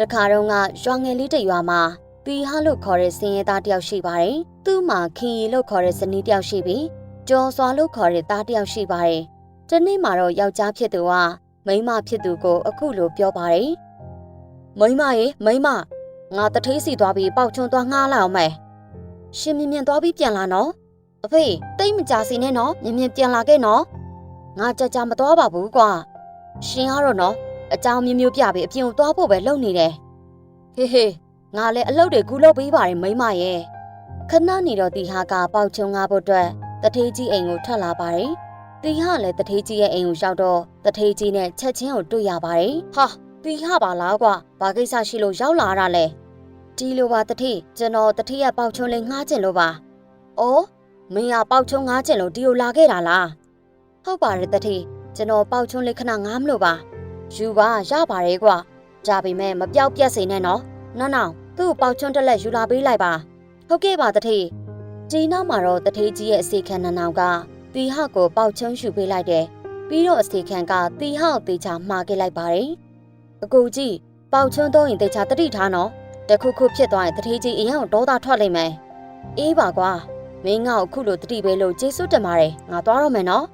တခါတော့ကရွာငယ်လေးတစ်ရွာမှာတီဟာလို့ခေါ်တဲ့စင်ရဲသားတစ်ယောက်ရှိပါတယ်။သူ့မှာခင်ရီလို့ခေါ်တဲ့ဇနီးတစ်ယောက်ရှိပြီးကျော်စွာလို့ခေါ်တဲ့သားတစ်ယောက်ရှိပါတယ်။ဒီနေ့မှာတော့ယောက်ျားဖြစ်သူကမိန်းမဖြစ်သူကိုအခုလိုပြောပါတယ်။မိန်းမရေမိန်းမငါတထေးစီသွားပြီးပေါက်ချွန်းသွားငှားလိုက်အောင်မယ်။ရှင်မြင်မြင်သွားပြီးပြန်လာနော်။အဖေတိတ်မကြစီနဲ့နော်မြင်မြင်ပြန်လာခဲ့နော်။ငါကြကြမသွားပါဘူးကွာ။ရှင်ကတော့နော် အကြောင်းမျိုးမျိုးပြပြီးအပြင်ကိုသွားဖို့ပဲလုပ်နေတယ်။ဟေးဟေးငါလည်းအလုပ်တွေကူလုပ်ပေးပါတယ်မိန်းမရဲ့ခဏနေတော့တီဟာကပေါက်ချုံငါဖို့အတွက်တထေးကြီးအိမ်ကိုထွက်လာပါတယ်တီဟာလည်းတထေးကြီးရဲ့အိမ်ကိုရောက်တော့တထေးကြီးနဲ့ချက်ချင်းကိုတွေ့ရပါတယ်ဟာတီဟာပါလားကွာဘာကိစ္စရှိလို့ရောက်လာတာလဲဒီလိုပါတထေးကျွန်တော်တထေးရဲ့ပေါက်ချုံလေးငှားကျင်လို့ပါအော်မင်းကပေါက်ချုံငှားကျင်လို့ဒီကိုလာခဲ့တာလားဟုတ်ပါတယ်တထေးကျွန်တော်ပေါက်ချုံလေးခဏငှားမလို့ပါ ယူပါရပါတယ်ကွာဒါပေမဲ့မပြောက်ပြက်စေနဲ့နော်နော်နော်သူ့ကိုပေါက်ချွန်းတက်လက်ယူလာပေးလိုက်ပါဟုတ်ကဲ့ပါတထေးဒီနောက်မှာတော့တထေးကြီးရဲ့အစီခံနနောင်ကတီဟကိုပေါက်ချွန်းယူပေးလိုက်တယ်ပြီးတော့အစီခံကတီဟကိုတေချာမှားခဲ့လိုက်ပါတယ်အကူကြီးပေါက်ချွန်းတော့ရင်တေချာတတိထားနော်တခုခုဖြစ်သွားရင်တထေးကြီးအရင်ကဒေါသထွက်လိမ့်မယ်အေးပါကွာမင်းငါ့ကိုခုလိုတတိပေးလို့ကျေးဇူးတင်ပါတယ်ငါသွားတော့မယ်နော်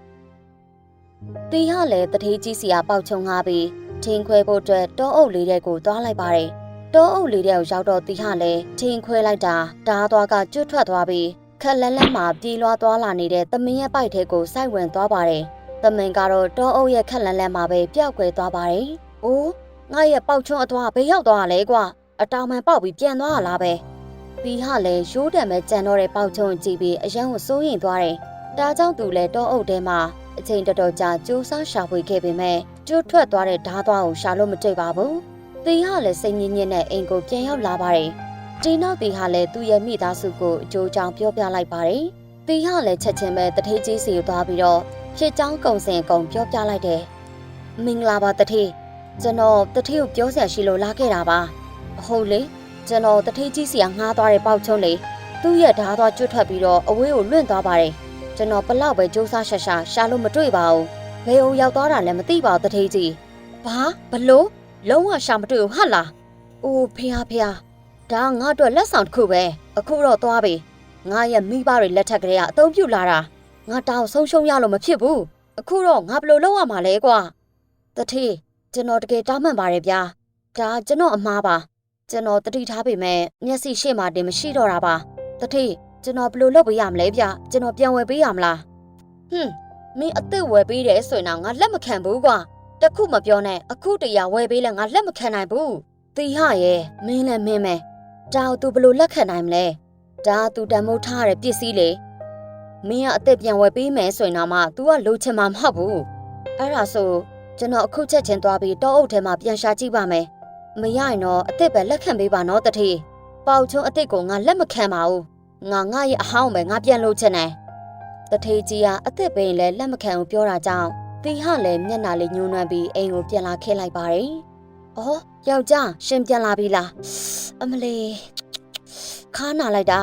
တီဟလည်းတထေးကြီးစီကပေါက်ချွန်းငါပြီးထင်းခွဲဖို့အတွက်တောအုပ်လေးတဲ့ကိုသွားလိုက်ပါတယ်တောအုပ်လေးတဲ့ကိုရောက်တော့တီဟလည်းထင်းခွဲလိုက်တာတားသွားကကျွတ်ထွက်သွားပြီးခက်လက်လက်မှာပြေးလွှားသွားလာနေတဲ့သမင်းရဲ့ပိုက်ထဲကိုစိုက်ဝင်သွားပါတယ်။သမင်းကတော့တောအုပ်ရဲ့ခက်လက်လက်မှာပဲပျောက်ကွယ်သွားပါတယ်။အိုးငါရဲ့ပေါက်ချွန်းအသွားဘယ်ရောက်သွားလဲကွာအတောင်မှန်ပေါက်ပြီးပြန်သွားရလားပဲ။တီဟလည်းရိုးတယ်မဲ့ကြံတော့တဲ့ပေါက်ချွန်းကြည့်ပြီးအယံကိုစိုးရင်သွားတယ်။ဒါကြောင့်သူလည်းတောအုပ်ထဲမှာ အချိန်တော်တော်ကြာကြိုးစားရှာဖွေခဲ့ပေမဲ့ကျွတ်ထွက်သွားတဲ့ဓားသွားကိုရှာလို့မတွေ့ပါဘူး။တီဟာလည်းစိတ်ညစ်ညစ်နဲ့အိမ်ကိုပြန်ရောက်လာပါတယ်။ဒီနောက်တီဟာလည်းသူ့ရဲ့မိသားစုကိုအကျိုးကြောင့်ပြောပြလိုက်ပါတယ်။တီဟာလည်းချက်ချင်းပဲတထေးကြီးစီကိုသွားပြီးတော့ဖြစ်ချောင်းကုံစင်ကုံပြောပြလိုက်တယ်။မင်္ဂလာပါတထေး။ကျွန်တော်တထေးကိုပြောဆရာရှိလို့လာခဲ့တာပါ။ဟုတ်လေကျွန်တော်တထေးကြီးစီကငှားသွားတဲ့ပေါက်ချုံလေသူ့ရဲ့ဓားသွားကျွတ်ထွက်ပြီးတော့အဝေးကိုလွင့်သွားပါတယ်။ ကျွန်တော်ဘလောက်ပဲစူးစမ်းရှာရှာရှာလို့မတွေ့ပါဘူး။ဘယ်ဟိုရောက်သွားတာလဲမသိပါဘူးတထေးကြီး။ဘာဘလို့လုံးဝရှာမတွေ့ဘူးဟာလား။အိုးဖေဟာဖေဟာဒါငါအတွက်လက်ဆောင်တစ်ခုပဲအခုတော့သွားပြီ။ငါရဲ့မိဘတွေလက်ထက်ကလေးကအသုံးပြုလာတာငါတောင်ဆုံးရှုံးရလို့မဖြစ်ဘူး။အခုတော့ငါဘယ်လိုလုပ်ရမှာလဲကွာ။တထေးကျွန်တော်တကယ်တောင်းပန်ပါတယ်ဗျာ။ဒါကျွန်တော်အမားပါ။ကျွန်တော်တတိထားပေမဲ့မျက်စိရှေ့မှာတင်မရှိတော့တာပါ။တထေး ကျွန်တော်ဘလို့လုပ်ပေးရမလဲဗျကျွန်တော်ပြန်ဝယ်ပေးရမလားဟွန်းမင်းအစ်စ်ဝယ်ပေးတယ်ဆိုရင်တော့ငါလက်မခံဘူးကွာတခုမပြောနဲ့အခုတရားဝယ်ပေးလဲငါလက်မခံနိုင်ဘူးတီဟရဲ့မင်းလည်းမင်းပဲဒါကသူဘလို့လက်ခံနိုင်မလဲဒါကသူတန်မိုးထားတဲ့ပစ္စည်းလေမင်းကအစ်စ်ပြန်ဝယ်ပေးမယ်ဆိုရင်တော့မှ तू ကလိုချင်မှာမဟုတ်ဘူးအဲ့ဒါဆိုကျွန်တော်အခုချက်ချင်းသွားပြီးတောအုပ်ထဲမှာပြန်ရှာကြည့်ပါမယ်မရရင်တော့အစ်စ်ပဲလက်ခံပေးပါနော်တထေးပေါချုံအစ်စ်ကိုငါလက်မခံပါဘူး ငါငါရဲ့အဟောင်းပဲငါပြန်လို့ချင်တယ်။တထေးကြီးကအစ်စ်ပဲလည်းလက်မခံဘူးပြောတာကြောင့်တီဟလည်းမျက်နှာလေးညှိုးနှွမ်းပြီးအိမ်ကိုပြန်လာခဲ့လိုက်ပါတယ်။အော်ယောက်ျားရှင်ပြန်လာပြီလား။အမလေးခါနာလိုက်တာ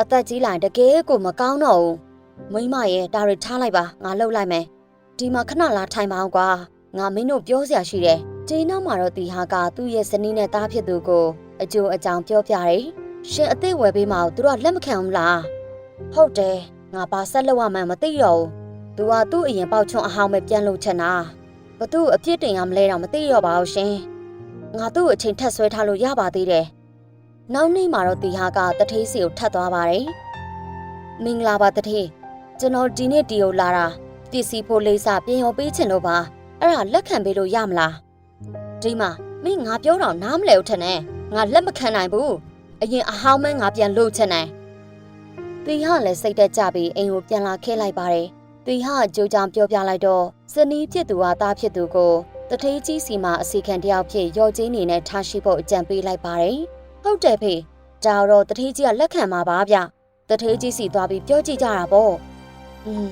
အသက်ကြီးလာရင်တကယ်ကိုမကောင်းတော့ဘူး။မိမရဲ့ဒါတွေထားလိုက်ပါငါလှုပ်လိုက်မယ်။ဒီမှာခဏလာထိုင်ပါအောင်ကွာ။ငါမင်းတို့ပြောစရာရှိတယ်။ဒီနောက်မှာတော့တီဟာကသူ့ရဲ့ဇနီးနဲ့သားဖြစ်သူကိုအကျိုးအကြောင်းပြောပြတယ်။ ရှင်အသက်ဝယ်ပေးမအောင်သူတို့ကလက်မခံဘူးလား။ဟုတ်တယ်ငါဘာဆက်လုပ်ရမှန်းမသိတော့ဘူး။ तू ကသူ့အရင်ပေါက်ချွန်းအဟောင်းပဲပြန်လုပ်ချင်တာဘသူ့အပြစ်တင်ရမလဲတော့မသိတော့ပါဘူးရှင်ငါသူ့ကိုအချိန်ထက်ဆွဲထားလို့ရပါသေးတယ်နောက်နေ့မှာတော့တီဟာကတထေးစီကိုထပ်သွားပါတယ်မင်္ဂလာပါတထေးကျွန်တော်ဒီနေ့တီကိုလာတာပစ္စည်းဖို့လေးစားပြင်ရောပေးချင်လို့ပါအဲ့ဒါလက်ခံပေးလို့ရမလားဒီမှာမင်းငါပြောတော့နားမလဲဦးထင်နဲ့ငါလက်မခံနိုင်ဘူး အရင်အဟောင်းမဲငါပြန်လို့ချင်တယ်တီဟာလည်းစိတ်တက်ကြပြီးအိမ်ကိုပြန်လာခဲ့လိုက်ပါတယ်တီဟာကြိုးကြောင်ပြောပြလိုက်တော့စနီးဖြစ်သူဟာသားဖြစ်သူကိုတထေးကြီးစီမှာအစီခံတယောက်ဖြစ်ရော်ကြီးနေနဲ့ထားရှိဖို့အကြံပေးလိုက်ပါတယ်။ဟုတ်တယ်ဖေ။ဒါတော့တထေးကြီးကလက်ခံမှာပါဗျ။တထေးကြီးစီသွားပြီးပြောကြည့်ကြတာပေါ့။อืม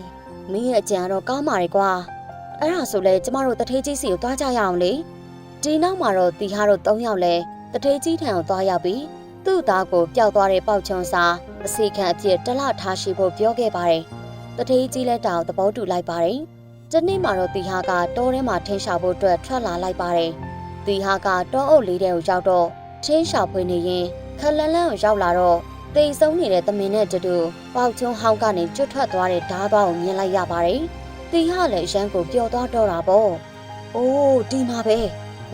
မင်းရဲ့အကြံတော့ကောင်းပါလေကွာ။အဲ့ဒါဆိုလဲကျမတို့တထေးကြီးစီကိုသွားကြရအောင်လေ။ဒီနောက်မှာတော့တီဟာတို့၃ယောက်လဲတထေးကြီးထံကိုသွားရောက်ပြီး သူ့သားကိုပျောက်သွားတဲ့ပေါက်ချွန်စာအစီခံအဖြစ်တလထားရှိဖို့ပြောခဲ့ပါတယ်။တထေးကြီးလက်တောင်သဘောတူလိုက်ပါတယ်။ဒီနေ့မှာတော့တီဟာကတောထဲမှာထင်းရှာဖို့အတွက်ထွက်လာလိုက်ပါတယ်။တီဟာကတောအုပ်လေးတဲ့ကိုရောက်တော့ချင်းရှာဖွေနေရင်ခလန်လန်ကိုရောက်လာတော့တိမ်ဆုံးနေတဲ့သမင်နဲ့တူတူပေါက်ချုံဟောင်းကနေကျွတ်ထွက်သွားတဲ့ဓားသွားကိုမြင်လိုက်ရပါတယ်။တီဟာလည်းအရန်ကိုပျော်သွားတော့တာပေါ့။အိုးဒီမှာပဲ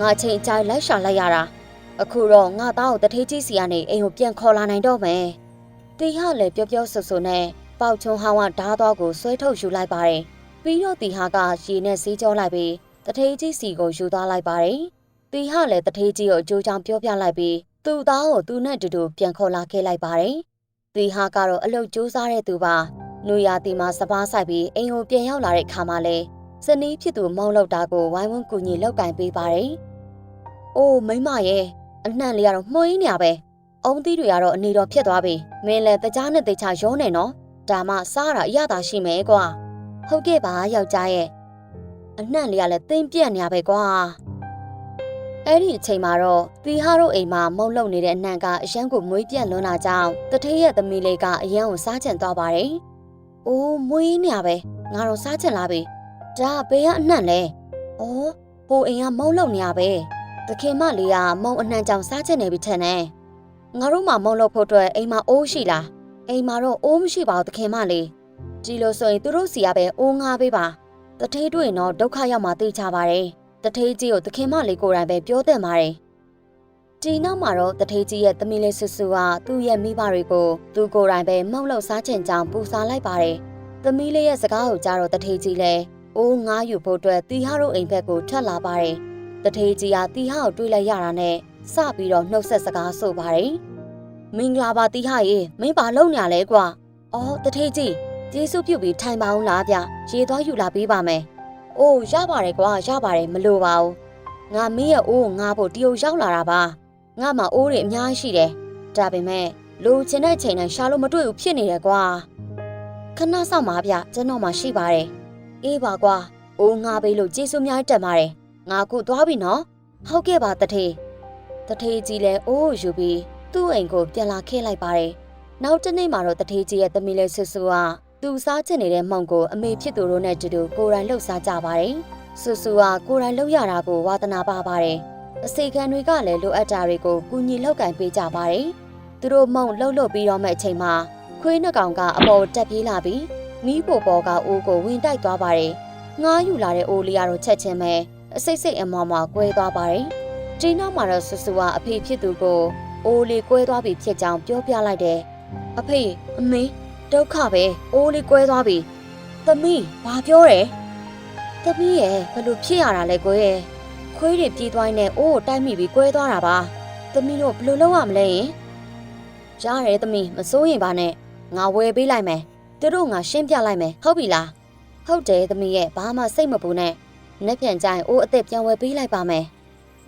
ငါချိန်အကြိုင်လိုက်ရှာလိုက်ရတာ။ အခုတော့ငါသားကိုတထေးကြီးစီကနေအိမ်ကိုပြန်ခေါ်လာနိုင်တော့မယ်။တီဟာလည်းပျော်ပျော်ဆူဆူနဲ့ပေါက်ချုံဟောင်းကဓားသွားကိုဆွဲထုတ်ယူလိုက်ပါတယ်။ပြီးတော့တီဟာကရေနဲ့စီးကြောလိုက်ပြီးတထေးကြီးစီကိုယူသွားလိုက်ပါတယ်။တီဟာလည်းတထေးကြီးကိုအကျိုးချောင်းပြောပြလိုက်ပြီးသူ့သားကိုသူနဲ့တူတူပြန်ခေါ်လာခဲ့လိုက်ပါတယ်။တီဟာကတော့အလုတ်ကြိုးစားတဲ့သူပါ။နူယာတီမှာစပားဆိုင်ပြီးအိမ်ကိုပြန်ရောက်လာတဲ့ခါမှလည်းဇနီးဖြစ်သူမောင်းလောက်တာကိုဝိုင်းဝန်းကူညီလောက်ကင်ပေးပါတယ်။အိုးမိမရဲ့ အနှံ့လေးကတော့မှုန်းနေရပဲ။အုံသီးတွေကတော့အနေတော်ဖြစ်သွားပြီ။မင်းလည်းတကြားနဲ့တေချာရောနေနော်။ဒါမှစားတာအရသာရှိမယ်ကွာ။ဟုတ်ကဲ့ပါယောက်ျားရဲ့။အနှံ့လေးကလည်းတင်းပြက်နေရပဲကွာ။အဲ့ဒီအချိန်မှာတော့သီဟာတို့အိမ်မှာမုံလုံနေတဲ့အနှံ့ကအရန်ကိုမွေးပြန့်လွန်းတာကြောင့်တထေးရဲ့သမီးလေးကအရန်ကိုစားချင်သွားပါတယ်။အိုးမွေးနေရပဲငါတော့စားချင်လာပြီ။ဒါဘေးကအနှံ့လဲ။အော်ဟိုအိမ်ကမုံလုံနေရပဲ။ တခင်မလေးကမုံအနှံ့ကြောင့်စားချင်နေပြီထင်တယ်။ငါတို့မှမုံလို့ဖို့အတွက်အိမ်မှာအိုးရှိလား။အိမ်မှာတော့အိုးမရှိပါဘူးတခင်မလေး။ဒီလိုဆိုရင်သူတို့စီကပဲအိုးငါပေးပါ။တထေးတွေ့ရင်တော့ဒုက္ခရောက်မှသိချပါတယ်။တထေးကြီးကိုသခင်မလေးကိုယ်တိုင်ပဲပြောတဲ့ပါတယ်။ဒီနောက်မှာတော့တထေးကြီးရဲ့သမီးလေးဆူဆူကသူ့ရဲ့မိဘတွေကိုသူကိုယ်တိုင်ပဲမောက်လောက်စားချင်ကြောင်းပူစားလိုက်ပါတယ်။သမီးလေးရဲ့စကားကိုကြားတော့တထေးကြီးလည်းအိုးငားယူဖို့အတွက်တီဟာတို့အိမ်ဘက်ကိုထွက်လာပါတယ်။ တထေးကြီးကတီဟာကိုတွေးလိုက်ရတာနဲ့စပြီးတော့နှုတ်ဆက်စကားဆိုပါတယ်။မင်္ဂလာပါတီဟာရေမင်းဘာလုပ်နေရလဲကွာ။အော်တထေးကြီးကျေးဇူးပြုပြီးထိုင်ပါအောင်လားဗျ။ရေသွားယူလာပေးပါမယ်။အိုးရပါတယ်ကွာရပါတယ်မလိုပါဘူးငါမင်းရဲ့အိုးကိုငါဖို့တရုတ်ရောက်လာတာပါငါမှအိုးတွေအများကြီးရှိတယ်ဒါပေမဲ့လိုချင်တဲ့ချိန်တိုင်းရှာလို့မတွေ့ဘူးဖြစ်နေတယ်ကွာခဏစောင့်ပါဗျကျွန်တော်မှရှိပါတယ်အေးပါကွာအိုးငါပေးလို့ကျေးဇူးများတက်ပါတယ် ငါခုသွားပြီနော်ဟုတ်ကဲ့ပါတထေးတထေးကြီးလည်းအိုးကိုယူပြီးသူ့အိမ်ကိုပြန်လာခဲ့လိုက်ပါတယ်နောက်တစ်နေ့မှာတော့တထေးကြီးရဲ့သမီးလေးဆူဆူကသူစားချင်နေတဲ့မှုံကိုအမေဖြစ်သူတို့နဲ့တူတူကိုယ်တိုင်လှုပ်ရှားကြပါတယ်။ဆူဆူကကိုယ်တိုင်လှုပ်ရတာကိုဝါသနာပါပါတယ်။အစီခံတွေကလည်းလိုအပ်တာတွေကိုကူညီလောက်ကင်ပေးကြပါတယ်။သူတို့မှုံလှုပ်လှုပ်ပြီးတော့မဲ့အချိန်မှာခွေးနှကောင်ကအပေါ်တက်ပြေးလာပြီးမီးပိုပေါ်ကအိုးကိုဝင်တိုက်သွားပါတယ်။ငားယူလာတဲ့အိုးလေးကတော့ချက်ချင်းပဲ အစိတ်စိတ်အမောင်မောင်ကွဲသွားပါတယ်။ဒီနောက်မှာတော့ဆူဆူကအဖေဖြစ်သူကိုအိုးလေးကွဲသွားပြီဖြစ်ကြောင်းပြောပြလိုက်တယ်။အဖေအမေဒုက္ခပဲအိုးလေးကွဲသွားပြီသမီးဘာပြောတယ်သမီးရဲ့ဘလို့ဖြစ်ရတာလဲကွယ်ခွေးတွေပြေးသွားရင်အိုးကိုတိုက်မိပြီးကွဲသွားတာပါသမီးတို့ဘလို့လုပ်ရမလဲယင်ရတယ်သမီးမစိုးရင်ပါနဲ့ငါဝယ်ပေးလိုက်မယ်သူတို့ငါရှင်းပြလိုက်မယ်ဟုတ်ပြီလားဟုတ်တယ်သမီးရဲ့ဘာမှစိတ်မပူနဲ့ နှစ်ပြန်ကြရင်အိုးအစ်စ်ပြန်ဝယ်ပေးလိုက်ပါမယ်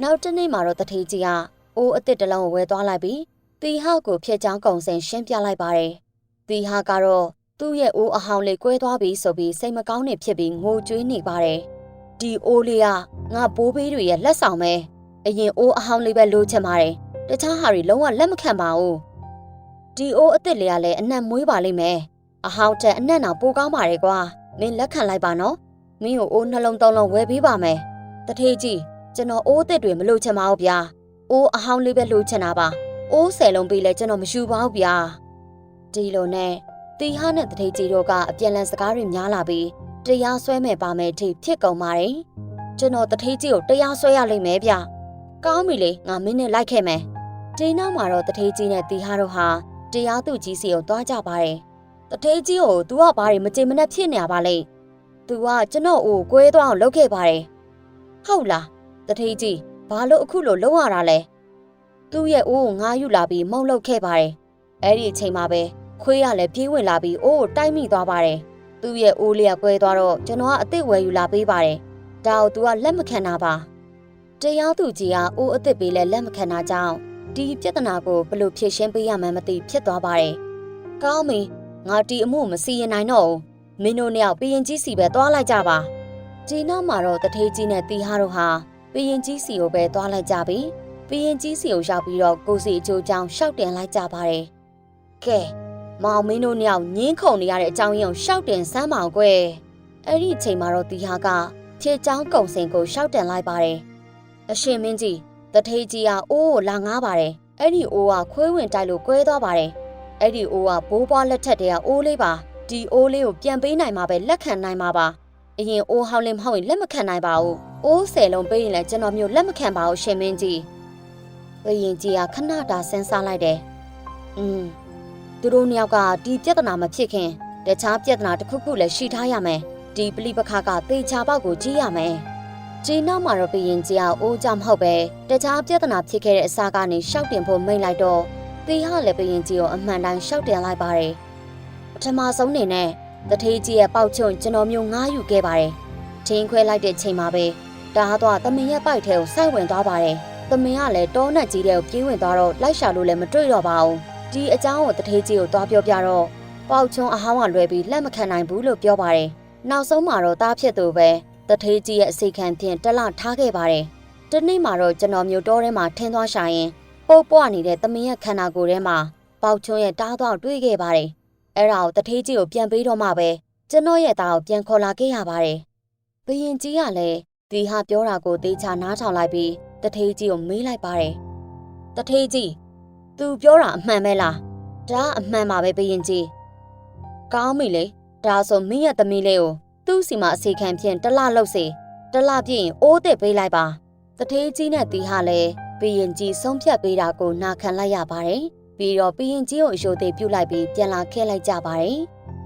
နောက်တစ်နေ့မှာတော့တထေးကြီးကအိုးအစ်စ်တစ်လုံးကိုဝယ်သွားလိုက်ပြီးတီဟောက်ကိုဖျက်ချောင်းကုံစင်ရှင်းပြလိုက်ပါတယ်တီဟာကတော့သူ့ရဲ့အိုးအဟောင်းလေးကွဲသွားပြီဆိုပြီးစိတ်မကောင်းနေဖြစ်ပြီးငိုကြွေးနေပါတယ်။ဒီအိုးလေးကငါဘိုးဘေးတွေရဲ့လက်ဆောင်ပဲ။အရင်အိုးအဟောင်းလေးပဲလိုချင်ပါတယ်။တခြားဟာတွေလုံးဝလက်မခံပါဘူး။ဒီအိုးအစ်စ်လေးကလည်းအနံ့မွေးပါလိမ့်မယ်။အဟောင်းတက်အနံ့တော့ပိုကောင်းပါတယ်ကွာ။မင်းလက်ခံလိုက်ပါနော်။ မင်းကိုအိုးနှလုံးသုံးလုံးဝယ်ပေးပါမယ်။တထေးကြီးကျွန်တော်အိုးအစ်စ်တွေမလိုချင်ပါဘူးဗျာ။အိုးအဟောင်းလေးပဲလိုချင်တာပါ။အိုးဆယ်လုံးပေးလဲကျွန်တော်မယူပါဘူးဗျာ။ဒီလိုနဲ့တီဟာနဲ့တထေးကြီးတို့ကအပြန်လန်စကားတွေများလာပြီးတရားစွဲမဲ့ပါမယ်ထိဖြစ်ကုန်ပါတယ်။ကျွန်တော်တထေးကြီးကိုတရားစွဲရလိမ့်မယ်ဗျ။ကောင်းပြီလေငါမင်းနဲ့လိုက်ခဲ့မယ်။ဒီနောက်မှာတော့တထေးကြီးနဲ့တီဟာတို့ဟာတရားသူကြီးစီကိုတွားကြပါတယ်။တထေးကြီးကို तू ကဘာတွေမကြေမနက်ဖြစ်နေရပါလဲ။ तू ကကျွန်တော်ကိုကွဲသွားအောင်လုပ်ခဲ့ပါတယ်။ဟုတ်လားတထေးကြီးဘာလို့အခုလိုလုပ်ရတာလဲ။သူ့ရဲ့အိုးကိုငားယူလာပြီးမှုန့်လုပ်ခဲ့ပါတယ်။အဲ့ဒီအချိန်မှာပဲခွေးကလည်းပြေးဝင်လာပြီးအိုးကိုတိုက်မိသွားပါတယ်။သူ့ရဲ့အိုးလေးကကွဲသွားတော့ကျွန်တော်ကအစ်စ်ဝယ်ယူလာပေးပါတယ်။ဒါကို तू ကလက်မခံတာပါ။တရားသူကြီးကအိုးအစ်စ်ပေးလဲလက်မခံတာကြောင့်ဒီပြဿနာကိုဘယ်လိုဖြေရှင်းပေးရမှန်းမသိဖြစ်သွားပါတယ်။ကောင်းပြီငါဒီအမှုမစီရင်နိုင်တော့ဘူး။ မင်းတို့နှစ်ယောက်ပြရင်ကြီးစီပဲသွားလိုက်ကြပါ။ဒီနောက်မှာတော့တထေးကြီးနဲ့တီဟာတို့ဟာပြရင်ကြီးစီကိုပဲသွားလိုက်ကြပြီ။ပြရင်ကြီးစီကိုရောက်ပြီးတော့ကိုစီအချိုးချောင်းရှောက်တင်လိုက်ကြပါတယ်။ကဲမောင်မင်းတို့နှစ်ယောက်ညင်းခုန်နေရတဲ့အကြောင်းရင်းကိုရှောက်တင်စမ်းပါအောင်ကွယ်အဲ့ဒီအချိန်မှာတော့တီဟာကဖြေချောင်းကုံစင်ကိုရှောက်တင်လိုက်ပါတယ်အရှင်မင်းကြီးတထေးကြီးကအိုးကိုလာငားပါတယ်အဲ့ဒီအိုးကခွေးဝင်တိုက်လို့ကွဲသွားပါတယ်အဲ့ဒီအိုးကဘိုးဘွားလက်ထက်တည်းကအိုးလေးပါ ဒီအိုးလေးကိုပြန်ပေးနိုင်မှာပဲလက်ခံနိုင်မှာပါအရင်အိုးဟောင်းလေးမဟုတ်ရင်လက်မခံနိုင်ပါဘူးအိုးဆယ်လုံးပေးရင်လည်းကျွန်တော်မျိုးလက်မခံပါဘူးရှင်မင်းကြီးဘယင်ကြီးကခဏတာစဉ်းစားလိုက်တယ်อืมသူတို့နှစ်ယောက်ကဒီပြဿနာမဖြစ်ခင်တခြားပြဿနာတစ်ခုခုလည်းရှိထားရမယ်ဒီပလိပခါကသေချာပေါက်ကိုကြီးရမယ်ဂျီနောက်မှာတော့ဘယင်ကြီးကအိုးကြမဟုတ်ပဲတခြားပြဿနာဖြစ်ခဲ့တဲ့အစားကနေရှောက်တင်ဖို့မိန့်လိုက်တော့သေဟာလည်းဘယင်ကြီးကိုအမှန်တိုင်းရှောက်တင်လိုက်ပါတယ် ပထမဆုံးနေနဲ့တထေးကြီးရဲ့ပေါက်ချုံကျွန်တော်မျိုးငားယူခဲ့ပါတယ်ချင်းခွဲလိုက်တဲ့ချိန်မှာပဲတားတော့တမင်ရဲ့ပိုက်ထဲကိုစိုက်ဝင်သွားပါတယ်တမင်ကလည်းတောနက်ကြီးတဲ့ကိုပြေးဝင်သွားတော့လိုက်ရှာလို့လည်းမတွေ့တော့ပါဘူးဒီအကြောင်းကိုတထေးကြီးကိုသွားပြောပြတော့ပေါက်ချုံအဟောင်းကလွယ်ပြီးလက်မခံနိုင်ဘူးလို့ပြောပါတယ်နောက်ဆုံးမှာတော့တားဖြစ်သူပဲတထေးကြီးရဲ့အစီခံဖြင့်တက်လထားခဲ့ပါတယ်တနေ့မှာတော့ကျွန်တော်မျိုးတောထဲမှာထင်းသွားရှာရင်ပုတ်ပွားနေတဲ့တမင်ရဲ့ခန္ဓာကိုယ်ထဲမှာပေါက်ချုံရဲ့တားသွားတွေ့ခဲ့ပါတယ် အဲ့ဒါကိုတထေးကြီးကိုပြန်ပေးတော့မှပဲကျွန်တော်ရဲ့သားကိုပြန်ခေါ်လာခဲ့ရပါတယ်ဘယင်ကြီးကလည်းဒီဟာပြောတာကိုသေချာနားထောင်လိုက်ပြီးတထေးကြီးကိုမေးလိုက်ပါတယ်တထေးကြီး तू ပြောတာအမှန်ပဲလားဒါအမှန်ပါပဲဘယင်ကြီးကောင်းပြီလေဒါဆိုမင်းရဲ့သမီးလေးကိုသူ့စီမှာအစီခံဖြင့်တလလောက်စေတလပြည့်ရင်အိုးတစ်ပေးလိုက်ပါတထေးကြီးနဲ့တီဟာလည်းဘယင်ကြီးဆုံးဖြတ်ပေးတာကိုနာခံလိုက်ရပါတယ် ပြီးတော့ဘယင်ကြီးကိုအယိုသေးပြုတ်လိုက်ပြီးပြန်လာခဲ့လိုက်ကြပါတယ်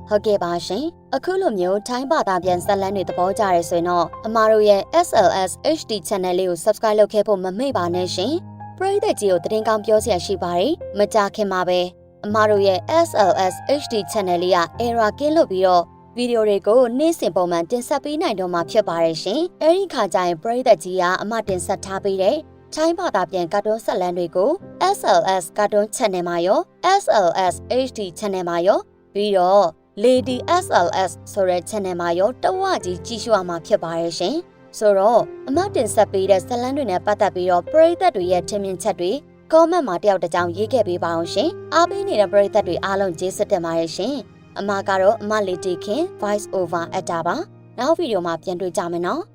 ဟုတ်ကဲ့ပါရှင်အခုလိုမျိုးထိုင်းဘာသာပြန်ဇာတ်လမ်းတွေသဘောကျရဲဆိုရင်တော့အမားတို့ရဲ့ SLS HD Channel လေးကို Subscribe လုပ်ခဲ့ဖို့မမေ့ပါနဲ့ရှင်ပရိသတ်ကြီးကိုတင်ကောင်းပြောစရာရှိပါတယ်မကြခင်မှာပဲအမားတို့ရဲ့ SLS HD Channel လေးက error ကင်းလို့ပြီးတော့ဗီဒီယိုတွေကိုနေ့စဉ်ပုံမှန်တင်ဆက်ပေးနိုင်တော့မှာဖြစ်ပါတယ်ရှင်အဲဒီခါကျရင်ပရိသတ်ကြီးကအမတင်ဆက်ထားပေးတဲ့ ထိုင်းဘာသာပြန်ကာတွန်းဆက်လန်းတွေကို SLS ကာတွန်း channel မှာရော SLS HD channel မှာရောပြီးတော့ Lady SLS ဆိုတဲ့ channel မှာရောတဝကြီးကြည့်ရှုရမှာဖြစ်ပါရဲ့ရှင်။ဆိုတော့အမတင်ဆက်ပေးတဲ့ဇာတ်လမ်းတွေနဲ့ပတ်သက်ပြီးတော့ပရိသတ်တွေရဲ့ထင်မြင်ချက်တွေ comment မှာတယောက်တစ်ကြောင်ရေးခဲ့ပေးပါအောင်ရှင်။အားပေးနေတဲ့ပရိသတ်တွေအားလုံးကျေးဇူးတင်ပါတယ်ရှင်။အမကတော့အမလေးတီခင် voice over actor ပါ။နောက်ဗီဒီယိုမှာပြန်တွေ့ကြမယ်နော်။